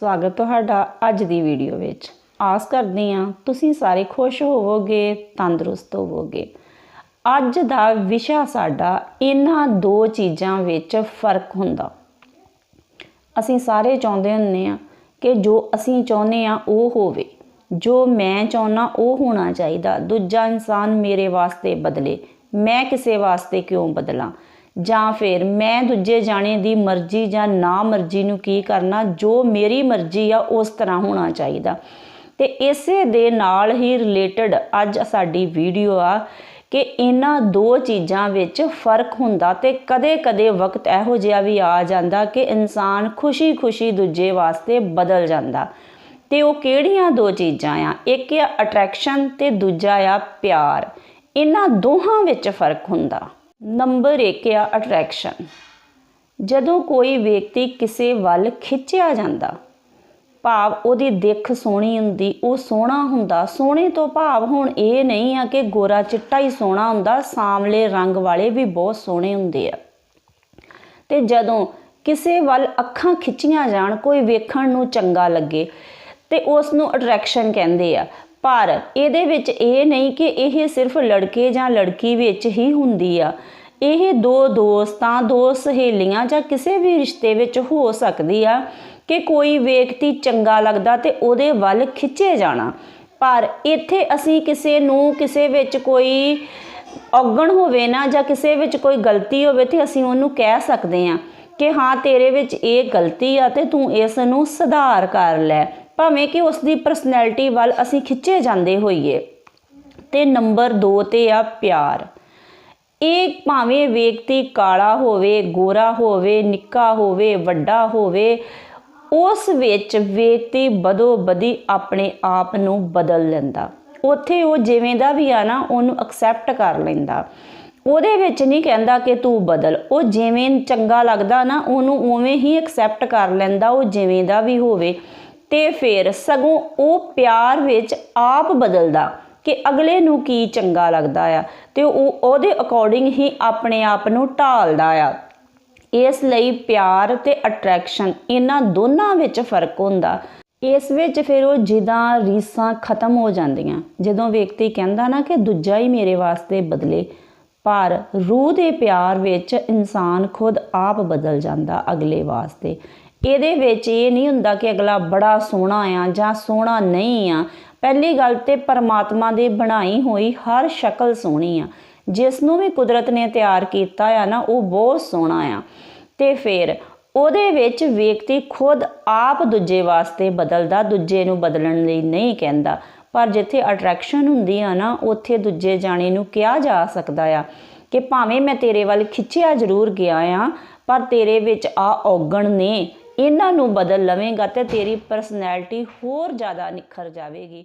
ਸਵਾਗਤ ਤੁਹਾਡਾ ਅੱਜ ਦੀ ਵੀਡੀਓ ਵਿੱਚ। ਆਸ ਕਰਦੇ ਹਾਂ ਤੁਸੀਂ ਸਾਰੇ ਖੁਸ਼ ਹੋਵੋਗੇ, ਤੰਦਰੁਸਤ ਹੋਵੋਗੇ। ਅੱਜ ਦਾ ਵਿਸ਼ਾ ਸਾਡਾ ਇਹਨਾਂ ਦੋ ਚੀਜ਼ਾਂ ਵਿੱਚ ਫ਼ਰਕ ਹੁੰਦਾ। ਅਸੀਂ ਸਾਰੇ ਚਾਹੁੰਦੇ ਹੁੰਨੇ ਆ ਕਿ ਜੋ ਅਸੀਂ ਚਾਹੁੰਦੇ ਆ ਉਹ ਹੋਵੇ। ਜੋ ਮੈਂ ਚਾਹੁੰਨਾ ਉਹ ਹੋਣਾ ਚਾਹੀਦਾ। ਦੂਜਾ ਇਨਸਾਨ ਮੇਰੇ ਵਾਸਤੇ ਬਦਲੇ। ਮੈਂ ਕਿਸੇ ਵਾਸਤੇ ਕਿਉਂ ਬਦਲਾਂ? ਜਾਂ ਫਿਰ ਮੈਂ ਦੂਜੇ ਜਾਣੇ ਦੀ ਮਰਜ਼ੀ ਜਾਂ ਨਾ ਮਰਜ਼ੀ ਨੂੰ ਕੀ ਕਰਨਾ, ਜੋ ਮੇਰੀ ਮਰਜ਼ੀ ਆ, ਉਸ ਤਰ੍ਹਾਂ ਹੋਣਾ ਚਾਹੀਦਾ। ਤੇ ਇਸੇ ਦੇ ਨਾਲ ਹੀ ਰਿਲੇਟਡ ਅੱਜ ਸਾਡੀ ਵੀਡੀਓ ਆ ਕਿ ਇਹਨਾਂ ਦੋ ਚੀਜ਼ਾਂ ਵਿੱਚ ਫ਼ਰਕ ਹੁੰਦਾ ਤੇ ਕਦੇ-ਕਦੇ ਵਕਤ ਇਹੋ ਜਿਹਾ ਵੀ ਆ ਜਾਂਦਾ ਕਿ ਇਨਸਾਨ ਖੁਸ਼ੀ-ਖੁਸ਼ੀ ਦੂਜੇ ਵਾਸਤੇ ਬਦਲ ਜਾਂਦਾ। ਤੇ ਉਹ ਕਿਹੜੀਆਂ ਦੋ ਚੀਜ਼ਾਂ ਆ? ਇੱਕ ਆ ਅਟਰੈਕਸ਼ਨ ਤੇ ਦੂਜਾ ਆ ਪਿਆਰ। ਇਹਨਾਂ ਦੋਹਾਂ ਵਿੱਚ ਫ਼ਰਕ ਹੁੰਦਾ। ਨੰਬਰ 1 ਆ ਅਟਰੈਕਸ਼ਨ ਜਦੋਂ ਕੋਈ ਵਿਅਕਤੀ ਕਿਸੇ ਵੱਲ ਖਿੱਚਿਆ ਜਾਂਦਾ, ਭਾਵ ਉਹਦੀ ਦਿੱਖ ਸੋਹਣੀ ਹੁੰਦੀ, ਉਹ ਸੋਹਣਾ ਹੁੰਦਾ, ਸੋਹਣੇ ਤੋਂ ਭਾਵ ਹੁਣ ਇਹ ਨਹੀਂ ਆ ਕਿ ਗੋਰਾ ਚਿੱਟਾ ਹੀ ਸੋਹਣਾ ਹੁੰਦਾ, ਸਾਂਵਲੇ ਰੰਗ ਵਾਲੇ ਵੀ ਬਹੁਤ ਸੋਹਣੇ ਹੁੰਦੇ ਆ। ਤੇ ਜਦੋਂ ਕਿਸੇ ਵੱਲ ਅੱਖਾਂ ਖਿੱਚੀਆਂ ਜਾਣ, ਕੋਈ ਵੇਖਣ ਨੂੰ ਚੰਗਾ ਲੱਗੇ, ਤੇ ਉਸ ਨੂੰ ਅਟਰੈਕਸ਼ਨ ਕਹਿੰਦੇ ਆ। ਪਰ ਇਹਦੇ ਵਿੱਚ ਇਹ ਨਹੀਂ ਕਿ ਇਹ ਸਿਰਫ ਲੜਕੇ ਜਾਂ ਲੜਕੀ ਵਿੱਚ ਹੀ ਹੁੰਦੀ ਆ। ਇਹ ਦੋ ਦੋਸਤਾਂ ਦੋ ਸਹੇਲੀਆਂ ਜਾਂ ਕਿਸੇ ਵੀ ਰਿਸ਼ਤੇ ਵਿੱਚ ਹੋ ਸਕਦੀ ਆ ਕਿ ਕੋਈ ਵਿਅਕਤੀ ਚੰਗਾ ਲੱਗਦਾ ਤੇ ਉਹਦੇ ਵੱਲ ਖਿੱਚੇ ਜਾਣਾ। ਪਰ ਇੱਥੇ ਅਸੀਂ ਕਿਸੇ ਨੂੰ ਕਿਸੇ ਵਿੱਚ ਕੋਈ ਔਗਣ ਹੋਵੇ ਨਾ ਜਾਂ ਕਿਸੇ ਵਿੱਚ ਕੋਈ ਗਲਤੀ ਹੋਵੇ ਤੇ ਅਸੀਂ ਉਹਨੂੰ ਕਹਿ ਸਕਦੇ ਹਾਂ ਕਿ ਹਾਂ, ਤੇਰੇ ਵਿੱਚ ਇਹ ਗਲਤੀ ਆ ਤੇ ਤੂੰ ਇਸ ਨੂੰ ਸੁਧਾਰ ਕਰ ਲੈ। ਭਾਵੇਂ ਕਿ ਉਸ ਦੀ ਪਰਸਨੈਲਿਟੀ ਵੱਲ ਅਸੀਂ ਖਿੱਚੇ ਜਾਂਦੇ ਹੋਈਏ। ਤੇ ਨੰਬਰ 2 ਤੇ ਆ ਪਿਆਰ। ਇਹ ਭਾਵੇਂ ਵਿਅਕਤੀ ਕਾਲਾ ਹੋਵੇ, ਗੋਰਾ ਹੋਵੇ, ਨਿੱਕਾ ਹੋਵੇ, ਵੱਡਾ ਹੋਵੇ, ਉਸ ਵਿੱਚ ਵਿਅਕਤੀ ਬਦੋ ਬਦੀ ਆਪਣੇ ਆਪ ਨੂੰ ਬਦਲ ਲੈਂਦਾ। ਉੱਥੇ ਉਹ ਜਿਵੇਂ ਦਾ ਵੀ ਆ ਨਾ, ਉਹਨੂੰ ਐਕਸੈਪਟ ਕਰ ਲੈਂਦਾ। ਉਹਦੇ ਵਿੱਚ ਨਹੀਂ ਕਹਿੰਦਾ ਕਿ ਤੂੰ ਬਦਲ। ਉਹ ਜਿਵੇਂ ਚੰਗਾ ਲੱਗਦਾ ਨਾ, ਉਹਨੂੰ ਉਵੇਂ ਹੀ ਐਕਸੈਪਟ ਕਰ ਲੈਂਦਾ, ਉਹ ਜਿਵੇਂ ਦਾ ਵੀ ਹੋਵੇ। ਤੇ ਫਿਰ ਸਗੋਂ ਉਹ ਪਿਆਰ ਵਿੱਚ ਆਪ ਬਦਲਦਾ ਕਿ ਅਗਲੇ ਨੂੰ ਕੀ ਚੰਗਾ ਲੱਗਦਾ ਆ ਤੇ ਉਹ ਉਹਦੇ ਅਕੋਰਡਿੰਗ ਹੀ ਆਪਣੇ ਆਪ ਨੂੰ ਢਾਲਦਾ ਆ। ਇਸ ਲਈ ਪਿਆਰ ਤੇ ਅਟਰੈਕਸ਼ਨ ਇਹਨਾਂ ਦੋਨਾਂ ਵਿੱਚ ਫ਼ਰਕ ਹੁੰਦਾ। ਇਸ ਵਿੱਚ ਫਿਰ ਉਹ ਜਿੱਦਾਂ ਰੀਸਾਂ ਖਤਮ ਹੋ ਜਾਂਦੀਆਂ। ਜਦੋਂ ਵਿਅਕਤੀ ਕਹਿੰਦਾ ਨਾ ਕਿ ਦੂਜਾ ਹੀ ਮੇਰੇ ਵਾਸਤੇ ਬਦਲੇ ਪਰ ਰੂਹ ਦੇ ਪਿਆਰ ਵਿੱਚ ਇਨਸਾਨ ਖੁਦ ਆਪ ਬਦਲ ਜਾਂਦਾ ਅਗਲੇ ਵਾਸਤੇ। ਇਹਦੇ ਵਿੱਚ ਇਹ ਨਹੀਂ ਹੁੰਦਾ ਕਿ ਅਗਲਾ ਬੜਾ ਸੋਹਣਾ ਆ ਜਾਂ ਸੋਹਣਾ ਨਹੀਂ ਆ। ਪਹਿਲੀ ਗੱਲ ਤੇ ਪਰਮਾਤਮਾ ਦੀ ਬਣਾਈ ਹੋਈ ਹਰ ਸ਼ਕਲ ਸੋਹਣੀ ਆ। ਜਿਸ ਨੂੰ ਵੀ ਕੁਦਰਤ ਨੇ ਤਿਆਰ ਕੀਤਾ ਆ ਨਾ, ਉਹ ਬਹੁਤ ਸੋਹਣਾ ਆ। ਤੇ ਫਿਰ ਉਹਦੇ ਵਿੱਚ ਵਿਅਕਤੀ ਖੁਦ ਆਪ ਦੂਜੇ ਵਾਸਤੇ ਬਦਲਦਾ, ਦੂਜੇ ਨੂੰ ਬਦਲਣ ਲਈ ਨਹੀਂ ਕਹਿੰਦਾ। ਪਰ ਜਿੱਥੇ ਅਟਰੈਕਸ਼ਨ ਹੁੰਦੀ ਆ ਨਾ, ਉੱਥੇ ਦੂਜੇ ਜਾਣੇ ਨੂੰ ਕਿਹਾ ਜਾ ਸਕਦਾ ਆ ਕਿ ਭਾਵੇਂ ਮੈਂ ਤੇਰੇ ਵੱਲ ਖਿੱਚਿਆ ਜ਼ਰੂਰ ਗਿਆ ਆ, ਪਰ ਤੇਰੇ ਵਿੱਚ ਆ ਔਗਣ ਨੇ, ਇਹਨਾਂ ਨੂੰ ਬਦਲ ਲਵੇਂਗਾ ਤੇ ਤੇਰੀ ਪਰਸਨੈਲਿਟੀ ਹੋਰ ਜ਼ਿਆਦਾ ਨਿਖਰ ਜਾਵੇਗੀ।